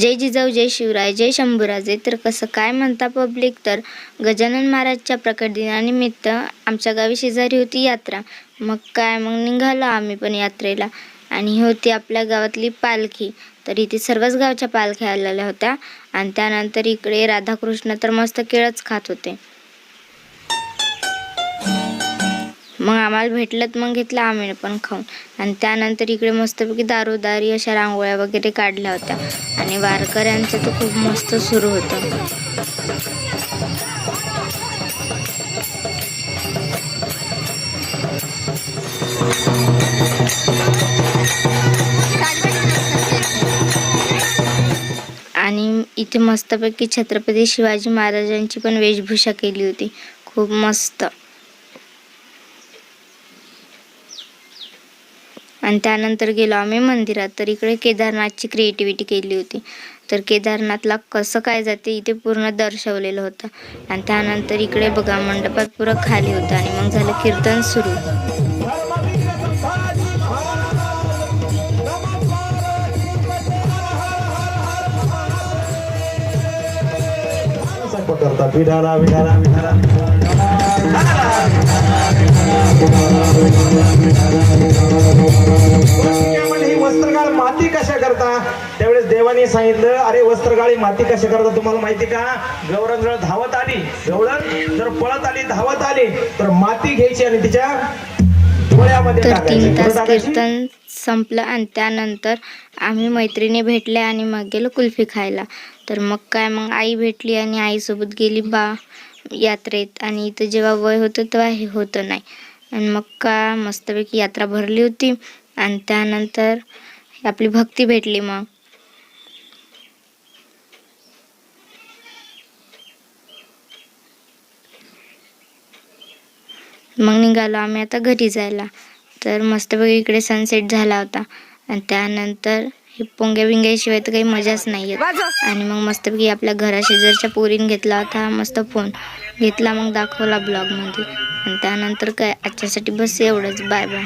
जय जिजाऊ जय शिवराय जय शंभूराजे. तर कसं काय म्हणता पब्लिक तर गजानन महाराजच्या प्रकट दिनानिमित्त आमच्या गावी शेजारी होती यात्रा. मग काय? मग निघालो आम्ही पण यात्रेला. आणि ही होती आपल्या गावातली पालखी. तर इथे सर्वच गावच्या पालख्या आलेल्या होत्या. आणि त्यानंतर इकडे राधाकृष्ण तर मस्त केळच खात होते. मग आम्हाला भेटलं तर मग घेतलं आम्ही पण खाऊन. आणि त्यानंतर इकडे मस्तपैकी दारोदारी अशा रांगोळ्या वगैरे काढल्या होत्या. आणि वारकऱ्यांचं तर खूप मस्त सुरू होतं. आणि इथे मस्तपैकी छत्रपती शिवाजी महाराजांची पण वेशभूषा केली होती. खूप मस्त. आणि त्यानंतर गेलो आम्ही मंदिरात. तर इकडे केदारनाथची क्रिएटिव्हिटी केली होती. तर केदारनाथला कसं काय जाते इथे पूर्ण दर्शवलेलं होतं. आणि त्यानंतर इकडे बघा मंडपात पुरं खाली होतं आणि मग झालं कीर्तन सुरू. कशा करता? त्यावेळेस देवाने सांगितलं अरे वस्त्रगाळी माती कशा करता तुम्हाला माहिती का? गौरण जर धावत आली गौरण जर पळत आली धावत आली तर माती घ्यायची आणि तिच्या तर तीन तास? कीर्तन संपलं आणि त्यानंतर आम्ही मैत्रिणी भेटल्या आणि मग गेलो कुल्फी खायला. तर मग काय मग आई भेटली आणि आईसोबत गेली बा यात्रेत. आणि इथं जेव्हा वय होतं तेव्हा हे होतं नाही. आणि मग का मस्तपैकी यात्रा भरली होती. आणि त्यानंतर आपली भक्ती भेटली मग. मग निघालो आम्ही आता घरी जायला. तर मस्तपैकी इकडे सनसेट झाला होता. आणि त्यानंतर हे पोंग्या बिंग्याशिवाय तर काही मजाच नाही येत आणि मग मस्तपैकी आपल्या घराशेजारच्या पोरीने घेतला होता मस्त फोन घेतला मग दाखवला ब्लॉगमध्ये आणि त्यानंतर काय आजच्यासाठी बस एवढंच. Bye bye